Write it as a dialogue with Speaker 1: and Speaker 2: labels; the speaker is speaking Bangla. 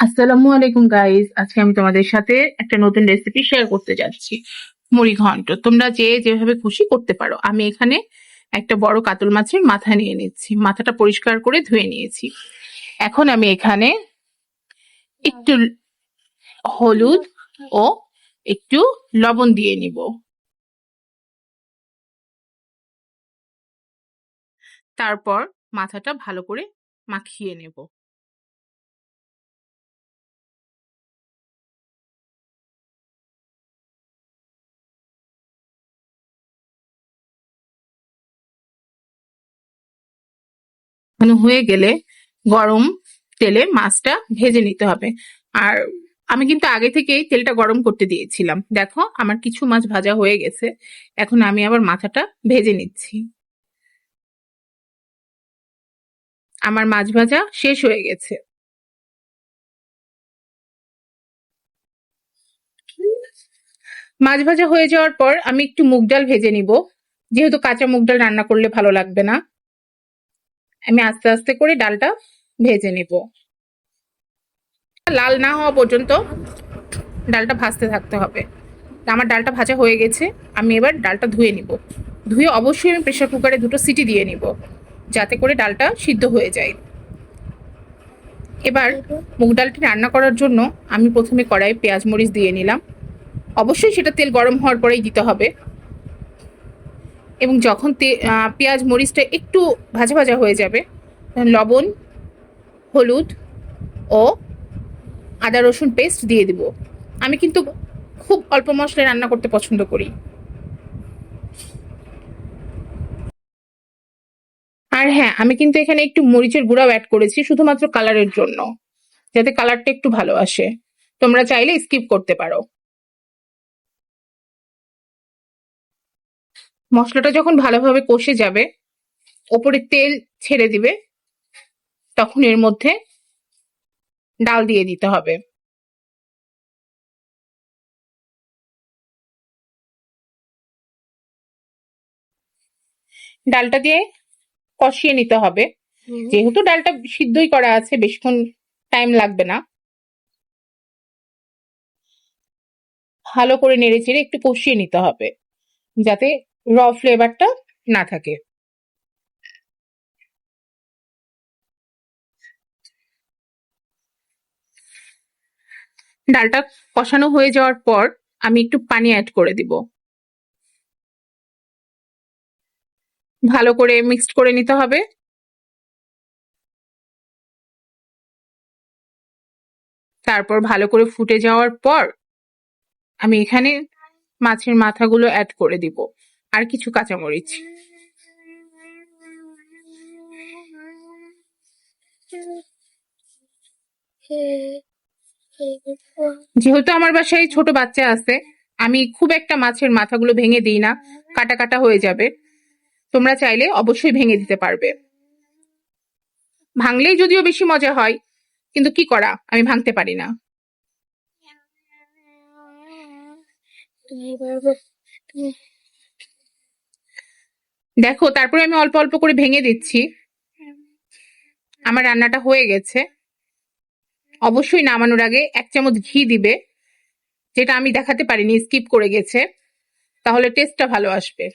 Speaker 1: আসসালামু আলাইকুম গাইস আজকে আমি তোমাদের সাথে একটা নতুন রেসিপি শেয়ার করতে যাচ্ছি। মুড়ি ঘন্ট। তোমরা যে যেভাবে খুশি করতে পারো। আমি এখানে একটা বড় কাতল মাছের মাথা নিয়ে নিচ্ছি। মাথাটা পরিষ্কার করে ধুয়ে নিয়েছি। এখন আমি এখানে একটু হলুদ ও একটু লবণ দিয়ে নিব। তারপর মাথাটা ভালো করে মাখিয়ে নেব। ঘন হয়ে গেলে গরম তেলে মাছটা ভেজে নিতে হবে। আর আমি কিন্তু আগে থেকেই তেলটা গরম করতে দিয়েছিলাম। দেখো, আমার কিছু মাছ ভাজা হয়ে গেছে। এখন আমি আবার মাথাটা ভেজে নিচ্ছি। আমার মাছ ভাজা শেষ হয়ে গেছে। মাছ ভাজা হয়ে যাওয়ার পর আমি একটু মুগ ডাল ভেজে নিব। যেহেতু কাঁচা মুগ ডাল রান্না করলে ভালো লাগবে না। আমি আস্তে আস্তে করে ডালটা ভেজে নিব। লাল না হওয়া পর্যন্ত ডালটা ভাজতে থাকতে হবে। আমার ডালটা ভাজা হয়ে গেছে, আমি এবার ডালটা ধুয়ে নিব। ধুয়ে অবশ্যই আমি প্রেশার কুকারে দুটো সিটি দিয়ে নিব, যাতে করে ডালটা সিদ্ধ হয়ে যায়। এবার মুগ ডালটি রান্না করার জন্য আমি প্রথমে কড়াই পেঁয়াজ মরিচ দিয়ে নিলাম। অবশ্যই সেটা তেল গরম হওয়ার পরেই দিতে হবে। এবং যখন তে- পেঁয়াজ মরিচটা একটু ভাজা ভাজা হয়ে যাবে, লবণ, হলুদ ও আদা, রসুন পেস্ট দিয়ে দিব। আমি কিন্তু খুব অল্প মশলায় রান্না করতে পছন্দ করি। আর হ্যাঁ আমি কিন্তু এখানে একটু মরিচের গুঁড়াও অ্যাড করেছি, শুধুমাত্র কালারের জন্য, যাতে কালারটা একটু ভালো আসে। তোমরা চাইলে স্কিপ করতে পারো। মশলাটা যখন ভালোভাবে কষে যাবে ওপরে তেল ছেড়ে দিবে তখন এর মধ্যে ডাল দিয়ে দিতে হবে। ডালটা দিয়ে কষিয়ে নিতে হবে। যেহেতু ডালটা সিদ্ধই করা আছে বেশিক্ষণ টাইম লাগবে না। ভালো করে নেড়ে চেড়ে একটু কষিয়ে নিতে হবে যাতে র ফ্লেভারটা না থাকে। ডালটা কষানো হয়ে যাওয়ার পর আমি একটু পানি অ্যাড করে দিব। ভালো করে মিক্সড করে নিতে হবে। তারপর ভালো করে ফুটে যাওয়ার পর আমি এখানে মাছের মাথাগুলো অ্যাড করে দিব। আর কিছু কাঁচামরিচ। যেহেতু আমার বাসায় ছোট বাচ্চা আছে, আমি খুব একটা মাছের মাথাগুলো ভেঙে দিই না, কাটা কাটা হয়ে যাবে। তোমরা চাইলে অবশ্যই ভেঙে দিতে পারবে। ভাঙলেই যদিও বেশি মজা হয়, কিন্তু কি করা, আমি ভাঙতে পারি না।
Speaker 2: তুমি
Speaker 1: দেখো, তারপরে আমি অল্প অল্প করে ভেঙে দিচ্ছি। আমার রান্নাটা হয়ে গেছে। অবশ্যই নামানোর আগে এক চামচ ঘি দিবে, যেটা আমি দেখাতে পারিনি, স্কিপ করে গেছে। তাহলে টেস্টটা ভালো আসবে।